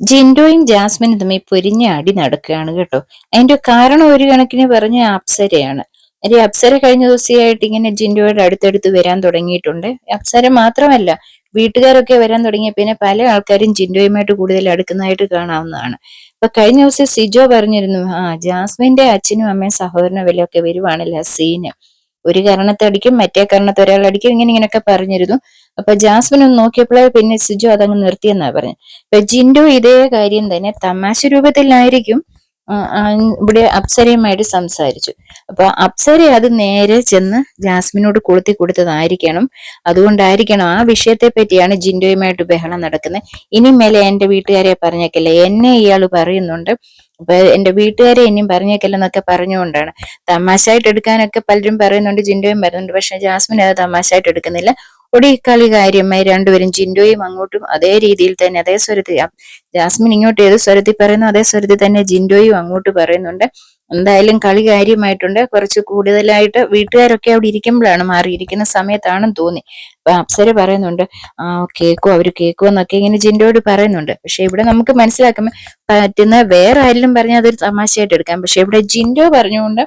ജിൻഡോയും ജാസ്മിനും തമ്മിൽ പൊരിഞ്ഞ അടി നടക്കുകയാണ് കേട്ടോ. അതിന്റെ കാരണം ഒരു കണക്കിന് പറഞ്ഞ അപ്സരയാണ്. ഒരു അപ്സര കഴിഞ്ഞ ദിവസമായിട്ട് ഇങ്ങനെ ജിൻഡോയുടെ അടുത്തടുത്ത് വരാൻ തുടങ്ങിയിട്ടുണ്ട്. അപ്സര മാത്രമല്ല വീട്ടുകാരൊക്കെ വരാൻ തുടങ്ങിയ പിന്നെ പല ആൾക്കാരും ജിൻഡോയുമായിട്ട് കൂടുതൽ അടുക്കുന്നതായിട്ട് കാണാവുന്നതാണ്. അപ്പൊ കഴിഞ്ഞ ദിവസം സിജോ പറഞ്ഞിരുന്നു ആ ജാസ്മിന്റെ അച്ഛനും അമ്മയും സഹോദരനും വിലയൊക്കെ വരുവാണല്ലോ സീന് ഒരു കാരണത്തെ അടിക്കും മറ്റേ കാരണത്തെ ഒരാൾ അടിക്കും ഇങ്ങനെ ഇങ്ങനെയൊക്കെ പറഞ്ഞിരുന്നു. അപ്പൊ ജാസ്മിൻ ഒന്ന് നോക്കിയപ്പോഴേ പിന്നെ സിജു അതങ്ങ് നിർത്തിയെന്നാ പറഞ്ഞു. അപ്പൊ ജിൻഡു ഇതേ കാര്യം തന്നെ തമാശ രൂപത്തിലായിരിക്കും ഇവിടെ അപ്സരയുമായിട്ട് സംസാരിച്ചു. അപ്പൊ അപ്സര അത് നേരെ ചെന്ന് ജാസ്മിനോട് കൊളുത്തി കൊടുത്തതായിരിക്കണം. അതുകൊണ്ടായിരിക്കണം ആ വിഷയത്തെ പറ്റിയാണ് ജിൻഡോയുമായിട്ട് ബഹളം നടക്കുന്നത്. ഇനി മേലെ എന്റെ വീട്ടുകാരെ പറഞ്ഞേക്കല്ലേ. എന്നെ ഇയാൾ പറയുന്നുണ്ട്. അപ്പൊ എന്റെ വീട്ടുകാരെ ഇനിയും പറഞ്ഞേക്കല്ലെന്നൊക്കെ പറഞ്ഞുകൊണ്ടാണ്. തമാശയായിട്ട് എടുക്കാനൊക്കെ പലരും പറയുന്നുണ്ട് ജിൻഡോയും പറയുന്നുണ്ട്. പക്ഷെ ജാസ്മിൻ അത് തമാശയായിട്ട് എടുക്കുന്നില്ല. ഒടി കളി കാര്യമായി രണ്ടുപേരും ജിൻഡോയും അങ്ങോട്ടും അതേ രീതിയിൽ തന്നെ അതേ സ്വരത്തിൽ ജാസ്മിൻ ഇങ്ങോട്ട് ഏത് സ്വരത്തിൽ പറയുന്നു അതേ സ്വരത്തിൽ തന്നെ ജിൻഡോയും അങ്ങോട്ട് പറയുന്നുണ്ട്. എന്തായാലും കളി കാര്യമായിട്ടുണ്ട്. കുറച്ച് കൂടുതലായിട്ട് വീട്ടുകാരൊക്കെ അവിടെ ഇരിക്കുമ്പോഴാണ് മാറിയിരിക്കുന്ന സമയത്താണെന്ന് തോന്നി. അപ്പൊ അപ്സര പറയുന്നുണ്ട് ആ കേക്കോ അവർ കേക്കോ എന്നൊക്കെ ഇങ്ങനെ ജിൻഡോട് പറയുന്നുണ്ട്. പക്ഷെ ഇവിടെ നമുക്ക് മനസ്സിലാക്കുമ്പോൾ പറ്റുന്ന വേറെ ആരെങ്കിലും പറഞ്ഞാൽ അതൊരു തമാശയായിട്ട് എടുക്കാം. പക്ഷെ ഇവിടെ ജിൻഡോ പറഞ്ഞുകൊണ്ട്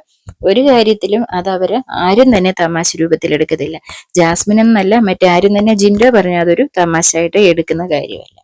ഒരു കാര്യത്തിലും അത് അവർ ആരും തന്നെ തമാശ രൂപത്തിൽ എടുക്കത്തില്ല. ജാസ്മിൻ എന്നല്ല മറ്റാരും തന്നെ ജിൻഡോ പറഞ്ഞാൽ അതൊരു തമാശയായിട്ട് എടുക്കുന്ന കാര്യമല്ല.